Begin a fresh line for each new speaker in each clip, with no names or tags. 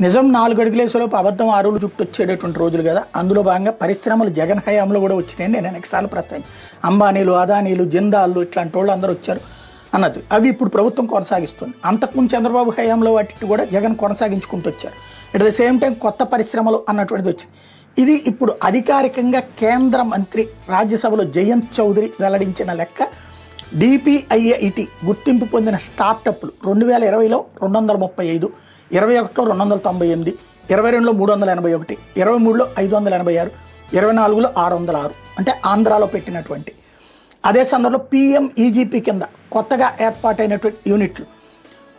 నిజం నాలుగు అడుగులేసేలోపు అబద్ధం ఆరులు చుట్టూ వచ్చేటటువంటి రోజులు కదా. అందులో భాగంగా పరిశ్రమలు జగన్ హయాంలో కూడా వచ్చినాయని నేను అనేకసార్లు ప్రస్తావించి. అంబానీలు అదానీలు జిందాళ్ళు ఇట్లాంటి వాళ్ళు అందరూ వచ్చారు అన్నది. అవి ఇప్పుడు ప్రభుత్వం కొనసాగిస్తుంది. అంతకుముందు చంద్రబాబు హయాంలో వాటిని కూడా జగన్ కొనసాగించుకుంటూ వచ్చారు. అట్ ద సేమ్ టైం కొత్త పరిశ్రమలు అన్నటువంటిది వచ్చింది. ఇది ఇప్పుడు అధికారికంగా కేంద్ర మంత్రి రాజ్యసభలో జయంత్ చౌదరి వెల్లడించిన లెక్క డిపిఐఐటి గుర్తింపు పొందిన స్టార్టప్లు రెండు వేల ఇరవైలో రెండు వందల ముప్పై ఐదు ఇరవై ఒకటిలో రెండు వందల తొంభై ఎనిమిది ఇరవై రెండులో మూడు వందల ఎనభై ఒకటి ఇరవై మూడులో ఐదు వందల ఎనభై ఆరు ఇరవై నాలుగులో ఆరు వందల ఆరు అంటే ఆంధ్రాలో పెట్టినటువంటి. అదే సందర్భంలో పిఎం ఈజీపీ కింద కొత్తగా ఏర్పాటైనటువంటి యూనిట్లు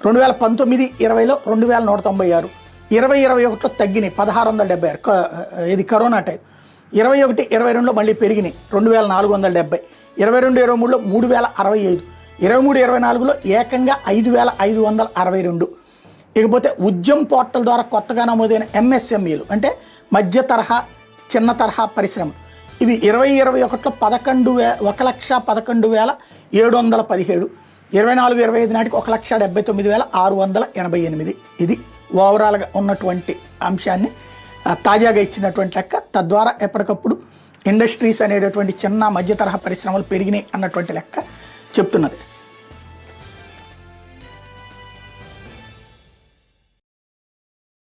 రెండు వేల పంతొమ్మిది ఇరవైలో రెండు వేల నూట తొంభై ఆరు ఇరవై ఇరవై ఒకటిలో తగ్గినాయి పదహారు వందల డెబ్బై ఆరు క- ఇది కరోనా టైం. ఇరవై ఒకటి ఇరవై రెండులో మళ్ళీ పెరిగినాయి. రెండు వేల నాలుగు వందల డెబ్బై ఇరవై రెండు ఇరవై మూడులో మూడు వేల అరవై ఐదు. ఇరవై మూడు ఇరవై నాలుగులో ఏకంగా ఐదు వేల ఐదు వందల అరవై రెండు. ఇకపోతే ఉద్యమ్ పోర్టల్ ద్వారా కొత్తగా నమోదైన ఎంఎస్ఎంఈలు అంటే మధ్య తరహా చిన్న తరహా పరిశ్రమలు. ఇవి ఇరవై ఇరవై ఒకటిలో పదకొండు వే ఒక లక్ష పదకొండు వేల ఏడు వందల పదిహేడు. ఇరవై నాలుగు ఇరవై ఐదు నాటికి ఒక లక్ష డెబ్బై తొమ్మిది వేల ఆరు వందల ఎనభై ఎనిమిది. ఇది ఓవరాల్గా ఉన్నటువంటి అంశాన్ని తాజాగా ఇచ్చినటువంటి లెక్క. తద్వారా ఎప్పటికప్పుడు ఇండస్ట్రీస్ అనేటటువంటి చిన్న మధ్య తరహా పరిశ్రమలు పెరిగినాయి అన్నటువంటి లెక్క చెప్తున్నది.